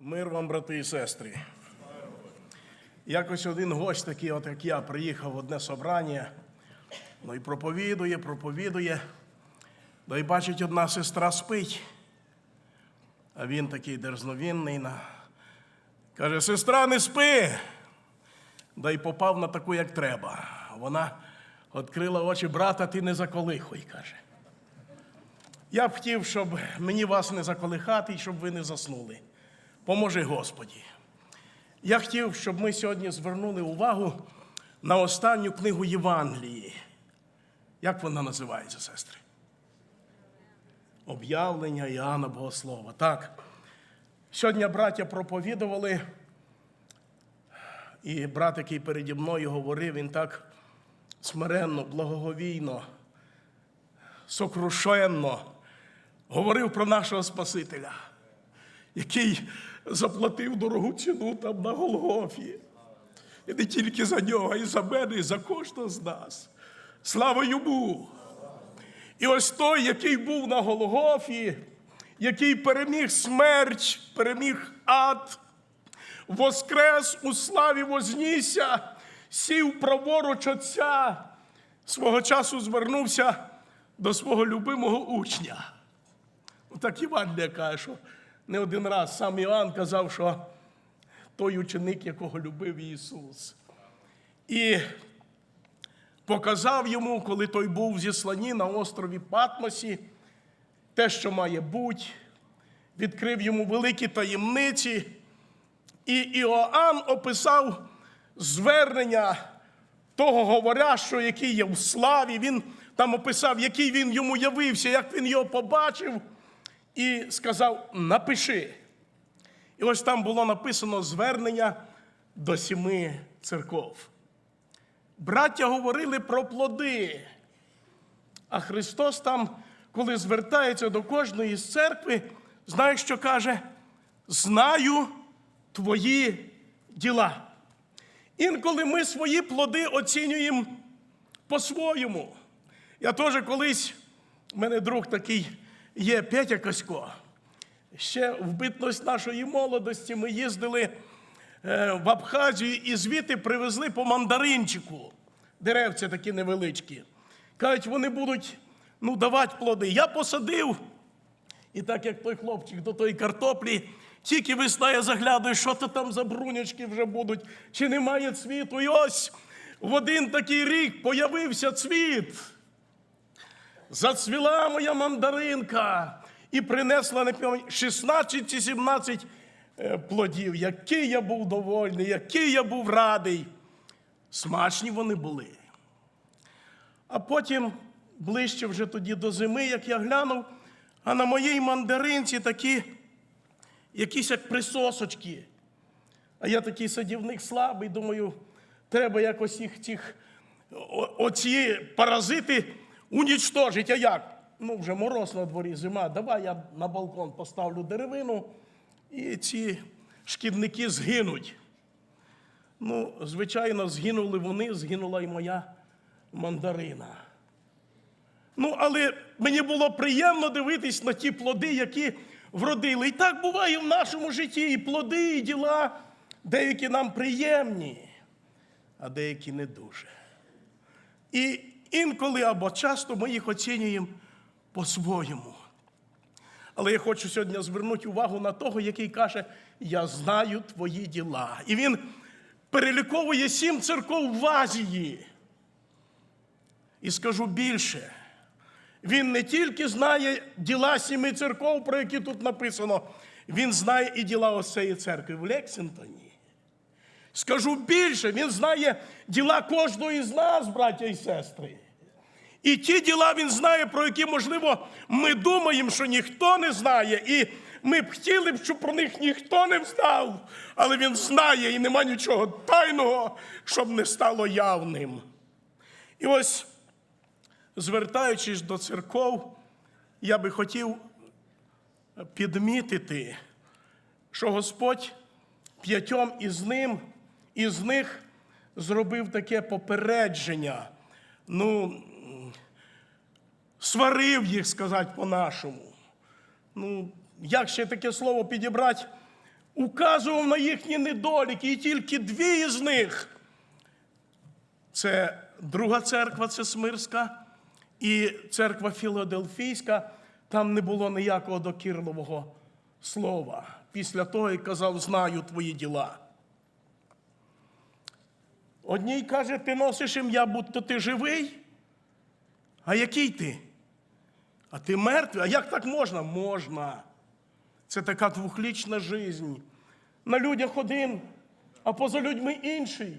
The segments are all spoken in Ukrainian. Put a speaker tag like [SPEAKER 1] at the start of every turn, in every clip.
[SPEAKER 1] Мир вам, брати і сестри. Якось один гость такий, от як я, приїхав в одне собрання, ну і проповідує, проповідує. Ну і бачить, одна сестра спить. А він такий дерзновінний. на- Каже, сестра, не спи. Да й попав на таку, як треба. Вона відкрила очі, брата, ти не заколихуй, каже. Я б хотів, щоб мені вас не заколихати і щоб ви не заснули. Поможи Господі. Я хотів, щоб ми сьогодні звернули увагу на останню книгу Євангелії. Як вона називається, сестри? Об'явлення Іоанна Богослова. Так. Сьогодні браття проповідували, і брат, який переді мною говорив, він так смиренно, благоговійно, сокрушенно говорив про нашого Спасителя, який заплатив дорогу ціну там на Голгофі. І не тільки за нього, й за мене, і за кожного з нас. Слава йому! І ось той, який був на Голгофі, який переміг смерть, переміг ад, воскрес у славі вознісся, сів праворуч Отця, свого часу звернувся до свого любимого учня. Так Іван каже, що не один раз сам Іоанн казав, що той ученик, якого любив Ісус. І показав йому, коли той був в зісланні на острові Патмосі, те, що має бути, відкрив йому великі таємниці. І Іоанн описав звернення того говорящого, який є в славі. Він там описав, який він йому явився, як він його побачив, і сказав: напиши. І ось там було написано звернення до сіми церков. Браття говорили про плоди. А Христос там, коли звертається до кожної з церкви, знаєш, що каже? Знаю твої діла. Інколи ми свої плоди оцінюємо по-своєму. Я теж колись, у мене друг такий є Петя Косько. Ще в битність нашої молодості ми їздили е, в Абхазію і звідти привезли по мандаринчику. Деревця такі невеличкі. Кажуть, вони будуть ну, давати плоди. Я посадив, і так як той хлопчик до тої картоплі, тільки весна я заглядаю, що то там за брунячки вже будуть, чи немає цвіту. І ось в один такий рік появився цвіт. Зацвіла моя мандаринка і принесла не 16 чи 17 е, плодів. Який я був довольний, який я був радий. Смачні вони були. А потім, ближче вже тоді до зими, як я глянув, а на моїй мандаринці такі якісь як присосочки. А я такий садівник слабий, думаю, треба якось їх цих оці паразити унічтожити. А як? Ну, вже мороз на дворі, зима. Давай я на балкон поставлю деревину, і ці шкідники згинуть. Ну, звичайно, згинули вони, згинула і моя мандарина. Ну, але мені було приємно дивитись на ті плоди, які вродили. І так буває в нашому житті і плоди, і діла. Деякі нам приємні, а деякі не дуже. І інколи або часто ми їх оцінюємо по-своєму. Але я хочу сьогодні звернути увагу на того, який каже: Я знаю твої діла. І він переліковує сім церков в Азії. І скажу більше. Він не тільки знає діла сіми церков, про які тут написано, він знає і діла ось церкви в Лексингтоні. Скажу більше, він знає діла кожного з нас, браття і сестри. І ті діла він знає, про які, можливо, ми думаємо, що ніхто не знає. І ми б хотіли б, щоб про них ніхто не знав. Але він знає і нема нічого тайного, щоб не стало явним. І ось, звертаючись до церков, я би хотів підмітити, що Господь п'ятьом із ним, із них зробив таке попередження. Ну, сварив їх, сказати по-нашому. Ну, як ще таке слово підібрати? указував на їхні недоліки, і тільки дві із них це друга церква, це Смирська, і церква Філадельфійська, там не було ніякого докірливого слова. Після того, як казав, знаю твої діла. Одній каже, ти носиш ім'я, будто ти живий. А який ти? А ти мертвий? А як так можна? Можна. Це така двохлічна жизнь. На людях один, а поза людьми інший.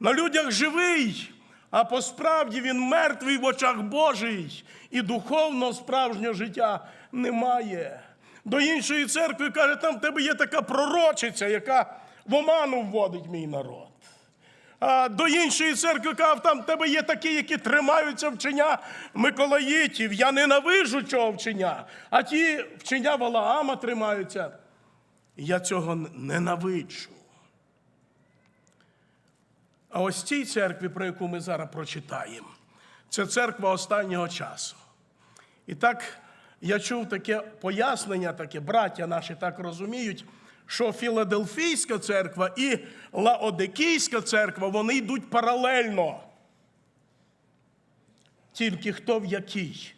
[SPEAKER 1] На людях живий, а по справді він мертвий в очах Божий, і духовного справжнього життя немає. До іншої церкви каже, там в тебе є така пророчиця, яка в оману вводить мій народ. До іншої церкви каже, там тебе є такі, які тримаються вчення Миколаїтів. Я ненавижу цього вчення, а ті вчення Валаама тримаються. Я цього ненавиджу. А ось цій церкві, про яку ми зараз прочитаємо, це церква останнього часу. І так я чув таке пояснення, таке браття наші так розуміють, що Філадельфійська церква і Лаодикійська церква вони йдуть паралельно. Тільки хто в якій.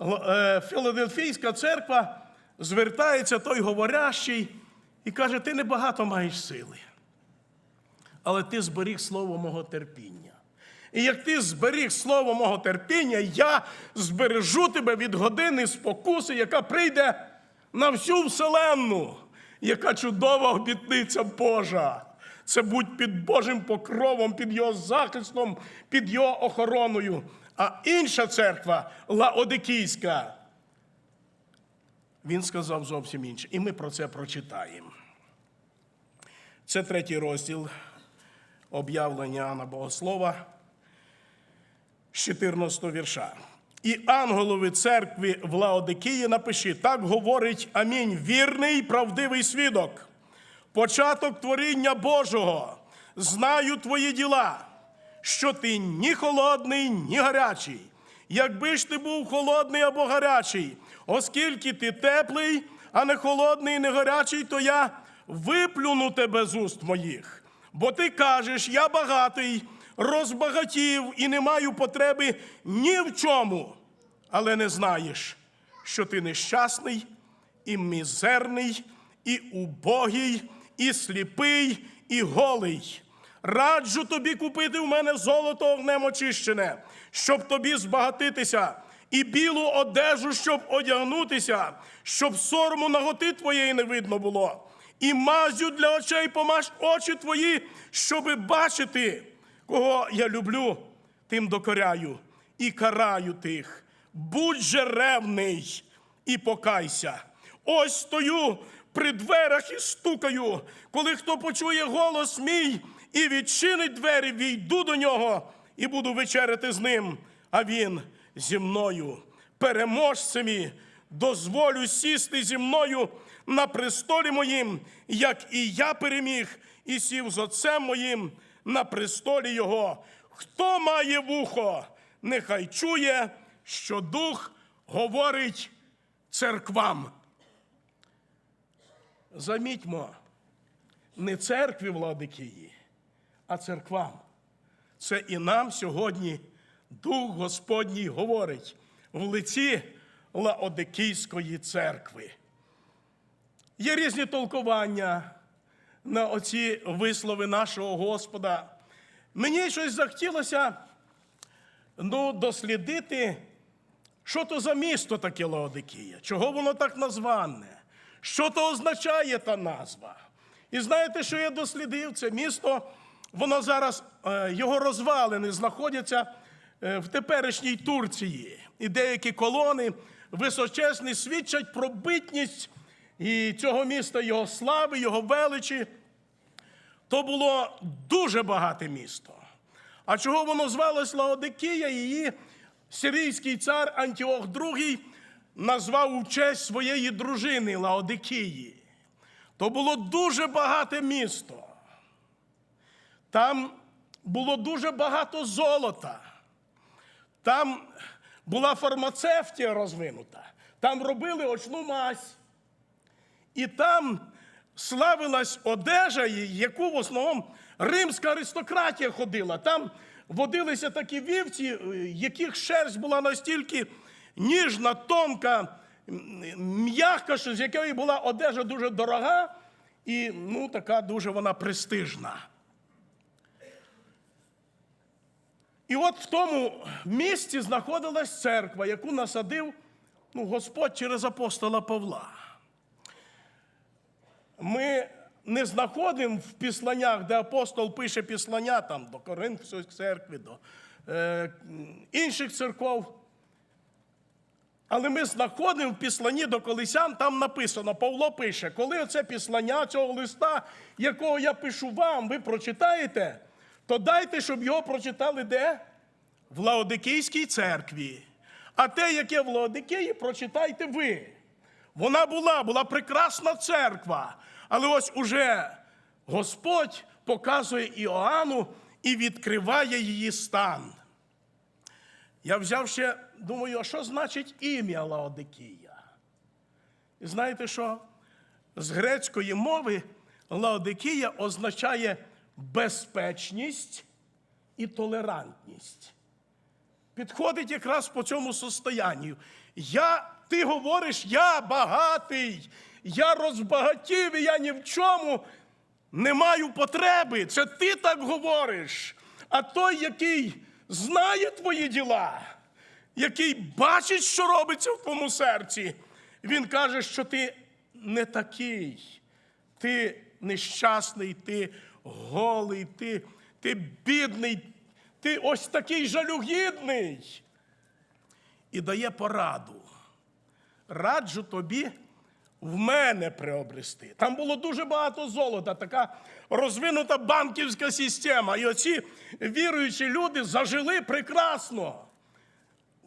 [SPEAKER 1] Е, Філадельфійська церква звертається той говорящий і каже: ти небагато маєш сили, але ти зберіг слово мого терпіння. І як ти зберіг слово мого терпіння, я збережу тебе від години спокуси, яка прийде на всю вселенну, яка чудова обітниця Божа. Це будь під Божим покровом, під його захистом, під його охороною. А інша церква, Лаодикійська, він сказав зовсім інше. І ми про це прочитаємо. Це третій розділ об'явлення Анна Богослова з 14 вірша. І ангелові церкві в Лаодикії напиши, так говорить амінь, вірний, правдивий свідок, початок творіння Божого, знаю твої діла, що ти ні холодний, ні гарячий. Якби ж ти був холодний або гарячий, оскільки ти теплий, а не холодний, не гарячий, то я виплюну тебе з уст моїх. Бо ти кажеш, я багатий, розбагатів і не маю потреби ні в чому, але не знаєш, що ти нещасний, і мізерний, і убогий, і сліпий, і голий. Раджу тобі купити в мене золото огнем очищене, щоб тобі збагатитися, і білу одежу, щоб одягнутися, щоб сорому наготи твоєї не видно було, і мазю для очей помаж очі твої, щоби бачити, кого я люблю, тим докоряю і караю тих. Будь же ревний і покайся. Ось стою при дверях і стукаю. Коли хто почує голос мій і відчинить двері, війду до нього і буду вечеряти з ним, а він зі мною. Переможцемі дозволю сісти зі мною на престолі моїм, як і я переміг, і сів з отцем моїм на престолі його. Хто має вухо, нехай чує, що дух говорить церквам. Замітьмо, не церкві Владикії, а церквам. Це і нам сьогодні Дух Господній говорить в лиці Лаодикійської церкви. Є різні толкування на оці вислови нашого Господа. Мені щось захотілося ну, дослідити, що то за місто таке Лаодикія, чого воно так назване, що то означає та назва. І знаєте, що я дослідив? Це місто, воно зараз, е, його розвалини знаходяться е, в теперішній Турції. І деякі колони височесні свідчать про битність і цього міста, його слави, його величі. То було дуже багате місто. А чого воно звалось Лаодикія? Її сирійський цар Антіох II назвав у честь своєї дружини Лаодикії. То було дуже багате місто. Там було дуже багато золота. Там була фармацевтія розвинута. Там робили очну мазь. І там славилась одежа, яку в основному римська аристократія ходила. Там водилися такі вівці, е, яких шерсть була настільки ніжна, тонка, м'яка, що з якої була одежа дуже дорога і ну, така дуже вона престижна. І от в тому місці знаходилась церква, яку насадив ну, Господь через апостола Павла. Ми не знаходимо в післаннях, де апостол пише післання там, до Коринфської церкви, до е, інших церков. Але ми знаходимо в післанні до колесян, там написано, Павло пише, коли оце післання цього листа, якого я пишу вам, ви прочитаєте, то дайте, щоб його прочитали де? В Лаодикійській церкві. А те, яке в Лаодикії, прочитайте ви. Вона була, була прекрасна церква. Але ось уже Господь показує Іоанну і відкриває її стан. Я взяв ще, думаю, а що значить ім'я Лаодикія? І знаєте що? З грецької мови Лаодикія означає безпечність і толерантність. Підходить якраз по цьому состоянню. Я, ти говориш, я багатий, я розбагатів, і я ні в чому не маю потреби. Це ти так говориш. А той, який знає твої діла, який бачить, що робиться в твоєму серці, він каже, що ти не такий. Ти нещасний, ти голий, ти, ти бідний, ти ось такий жалюгідний. І дає пораду. Раджу тобі в мене приобрести. Там було дуже багато золота, така розвинута банківська система. І оці віруючі люди зажили прекрасно.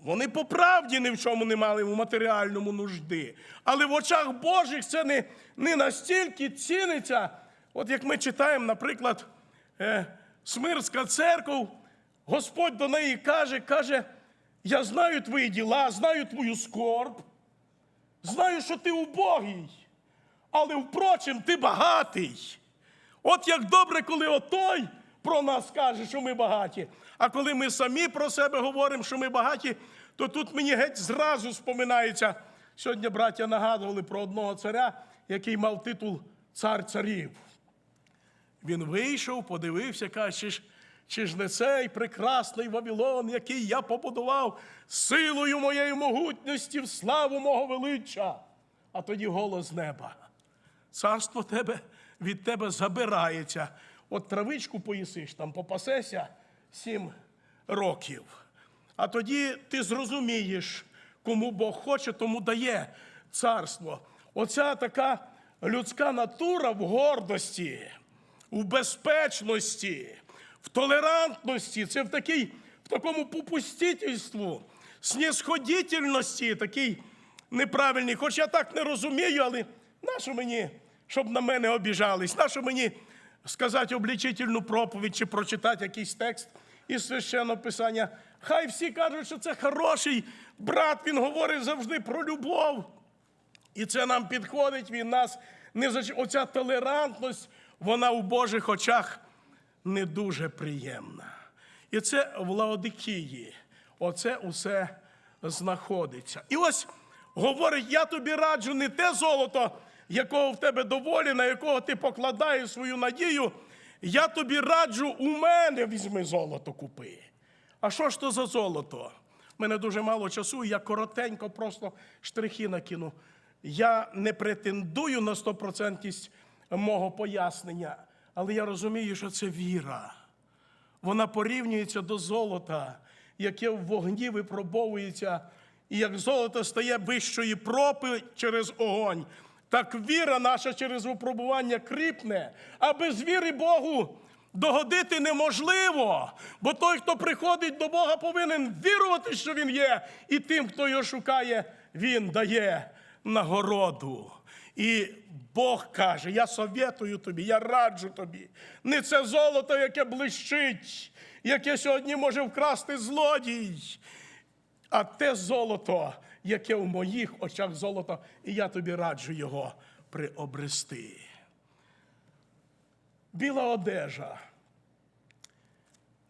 [SPEAKER 1] Вони по правді ні в чому не мали в матеріальному нужди. Але в очах Божих це не, не настільки ціниться. От як ми читаємо, наприклад, е, Смирська церква, Господь до неї каже, каже, я знаю твої діла, знаю твою скорб, знаю, що ти убогий, але впрочем, ти багатий. От як добре, коли отой про нас каже, що ми багаті. А коли ми самі про себе говоримо, що ми багаті, то тут мені геть зразу споминається. Сьогодні браття нагадували про одного царя, який мав титул цар царів. Він вийшов, подивився, каже, чи ж, не цей прекрасний Вавилон, який я побудував силою моєї могутності в славу мого величчя. А тоді голос неба. Царство тебе від тебе забирається. От травичку поїсиш, там попасешся сім років. А тоді ти зрозумієш, кому Бог хоче, тому дає царство. Оця така людська натура в гордості, в безпечності, в толерантності, це в, такій, в такому попустительству, снісходітельності, такий неправильний. Хоч я так не розумію, але нащо мені, щоб на мене обіжались, нащо мені сказати облічительну проповідь чи прочитати якийсь текст із священного писання. Хай всі кажуть, що це хороший брат, він говорить завжди про любов. І це нам підходить, він нас не зач... Оця толерантність, вона у Божих очах не дуже приємна. І це в Лаодикії. Оце усе знаходиться. І ось говорить: я тобі раджу не те золото, якого в тебе доволі, на якого ти покладаєш свою надію. Я тобі раджу, у мене візьми золото купи. А що ж то за золото? У мене дуже мало часу, і я коротенько просто штрихи накину. Я не претендую на 100% мого пояснення, але я розумію, що це віра. Вона порівнюється до золота, яке в вогні випробовується, і як золото стає вищої пропи через огонь, так віра наша через випробування кріпне, а без віри Богу догодити неможливо. Бо той, хто приходить до Бога, повинен вірувати, що Він є, і тим, хто його шукає, Він дає нагороду. І Бог каже: я советую тобі, я раджу тобі. Не це золото, яке блищить, яке сьогодні може вкрасти злодій, а те золото, яке в моїх очах золото, і я тобі раджу його приобрести. Біла одежа.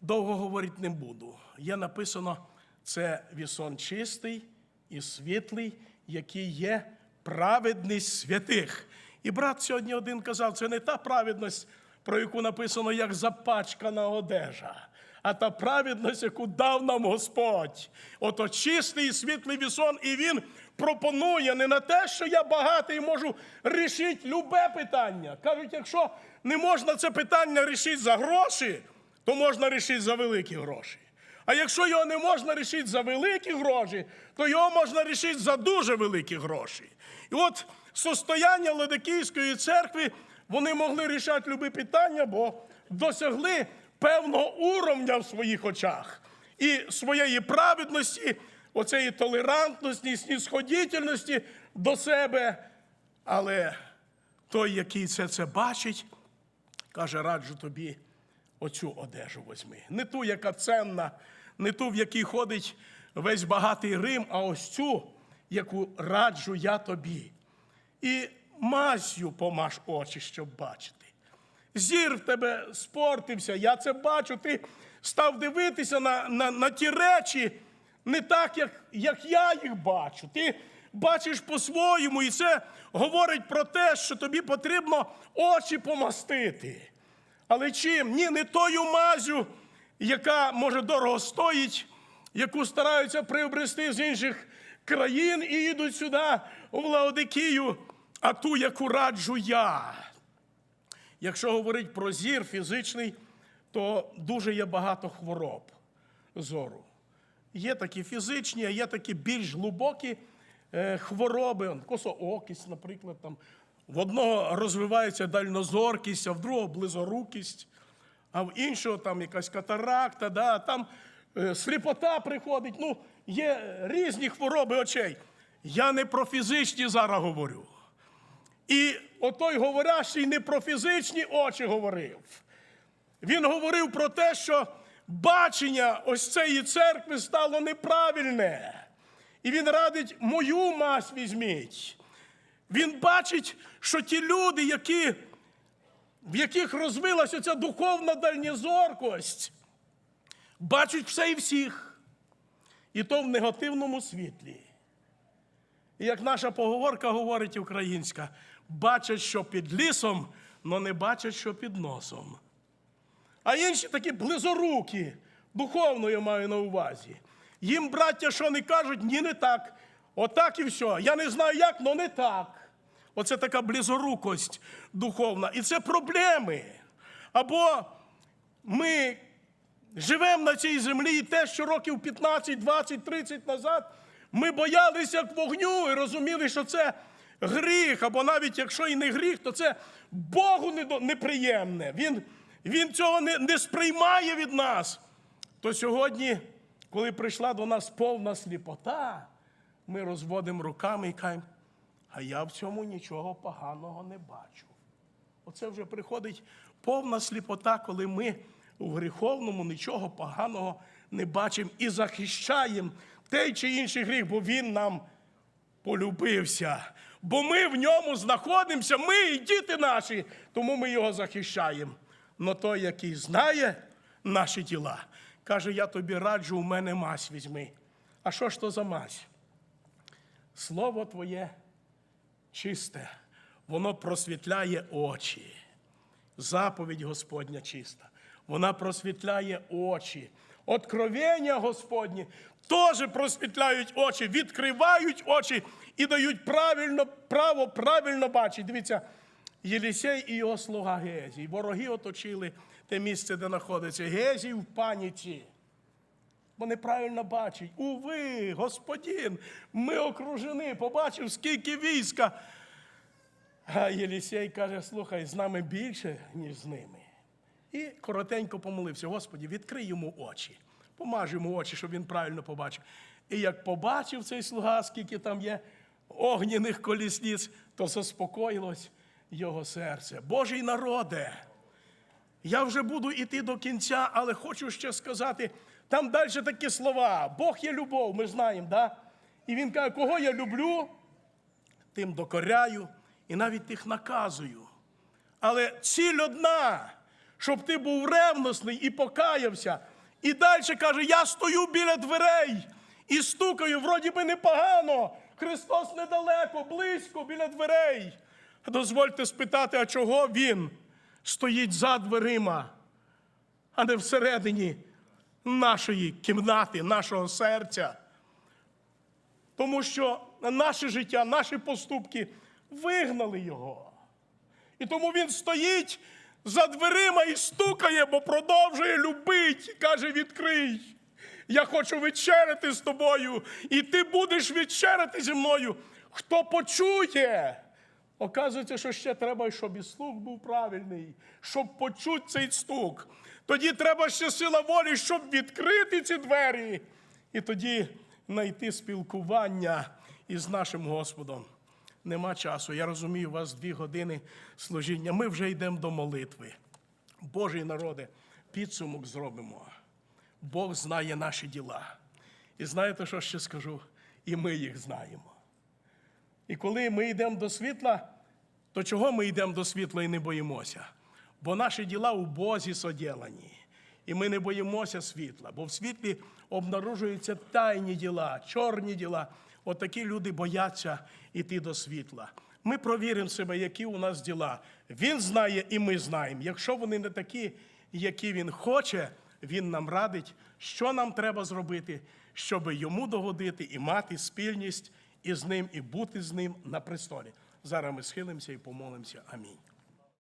[SPEAKER 1] Довго говорити не буду. Є написано, це вісон чистий і світлий, який є праведність святих. І брат сьогодні один казав, це не та праведність, про яку написано, як запачкана одежа, а та праведність, яку дав нам Господь. Ото чистий і світлий вісон, і він пропонує не на те, що я багатий можу рішити любе питання. Кажуть, якщо не можна це питання рішити за гроші, то можна рішити за великі гроші. А якщо його не можна рішити за великі гроші, то його можна рішити за дуже великі гроші. І от состояння Ладикійської церкви вони могли рішати любі питання, бо досягли певного уровня в своїх очах і своєї праведності, оцеї толерантності, снісходітельності до себе. Але той, який це, це бачить, каже, раджу тобі оцю одежу возьми. Не ту, яка ценна, не ту, в якій ходить весь багатий Рим, а ось цю, яку раджу я тобі. І мазю помаш очі, щоб бачити. Зір в тебе спортився, я це бачу. Ти став дивитися на, на, на ті речі не так, як, як я їх бачу. Ти бачиш по-своєму, і це говорить про те, що тобі потрібно очі помастити. Але чим? Ні, не тою мазю, яка може дорого стоїть, яку стараються приобрести з інших країн і їдуть сюди, у Лаодикію, а ту, яку раджу я. Якщо говорити про зір фізичний, то дуже є багато хвороб зору. Є такі фізичні, а є такі більш глибокі е, хвороби, косоокість, наприклад. Там. В одного розвивається дальнозоркість, а в другого близорукість, а в іншого там якась катаракта, да, там е, сліпота приходить. Ну, є різні хвороби очей. Я не про фізичні зараз говорю. І отой говорящий не про фізичні очі говорив. Він говорив про те, що бачення ось цієї церкви стало неправильне. І він радить мою мазь візьміть. Він бачить, що ті люди, які, в яких розвилася ця духовна дальнізоркость, бачать все і всіх. І то в негативному світлі. І як наша поговорка говорить українська, бачать, що під лісом, але не бачать, що під носом. А інші такі близорукі, духовно я маю на увазі. Їм, браття, що не кажуть, ні, не так. Отак і все. Я не знаю як, але не так. Оце така близорукость духовна. І це проблеми. Або ми живемо на цій землі, і те, що років 15, 20, 30 назад ми боялися вогню і розуміли, що це гріх, або навіть якщо і не гріх, то це Богу неприємне. Він, він цього не, не сприймає від нас. То сьогодні, коли прийшла до нас повна сліпота, ми розводимо руками і кажемо, а я в цьому нічого поганого не бачу. Оце вже приходить повна сліпота, коли ми у гріховному нічого поганого не бачимо і захищаємо той чи інший гріх, бо він нам полюбився. Бо ми в ньому знаходимося, ми і діти наші, тому ми його захищаємо. Но той, який знає наші діла, каже: я тобі раджу, у мене мазь візьми. А що ж то за мазь? Слово Твоє чисте, воно просвітляє очі. Заповідь Господня чиста. Вона просвітляє очі. Откровення Господні теж просвітляють очі, відкривають очі і дають правильно, право правильно бачити. Дивіться, Єлісей і його слуга Гезій. Вороги оточили те місце, де знаходиться. Гезій в паніці. Бо неправильно бачить. Уви, господин, ми окружені, побачив, скільки війська. А Єлісей каже: слухай, з нами більше, ніж з ними. І коротенько помолився, Господі, відкрий йому очі, помаж йому очі, щоб він правильно побачив. І як побачив цей слуга, скільки там є огняних колісниць, то заспокоїлось його серце. Божий народе, я вже буду йти до кінця, але хочу ще сказати, там далі такі слова. Бог є любов, ми знаємо, да? І він каже, кого я люблю, тим докоряю і навіть тих наказую. Але ціль одна, щоб ти був ревностний і покаявся. І далі каже: я стою біля дверей і стукаю, вроді би непогано. Христос недалеко, близько, біля дверей. Дозвольте спитати, а чого він стоїть за дверима, а не всередині нашої кімнати, нашого серця. Тому що наше життя, наші поступки вигнали його. І тому він стоїть за дверима і стукає, бо продовжує любить. Каже: відкрий. Я хочу вечеряти з тобою, і ти будеш вечеряти зі мною. Хто почує? Оказується, що ще треба, щоб і слух був правильний, щоб почути цей стук. Тоді треба ще сила волі, щоб відкрити ці двері. І тоді знайти спілкування із нашим Господом. Нема часу. Я розумію, у вас дві години служіння. Ми вже йдемо до молитви. Божий народе, підсумок зробимо. Бог знає наші діла. І знаєте, що ще скажу? І ми їх знаємо. І коли ми йдемо до світла, то чого ми йдемо до світла і не боїмося? Бо наші діла у Бозі соділані. І ми не боїмося світла, бо в світлі обнаружуються тайні діла, чорні діла. Отакі люди бояться йти до світла. Ми провіримо себе, які у нас діла. Він знає, і ми знаємо. Якщо вони не такі, які він хоче, він нам радить, що нам треба зробити, щоб йому догодити і мати спільність із ним, і бути з ним на престолі. Зараз ми схилимося і помолимося. Амінь.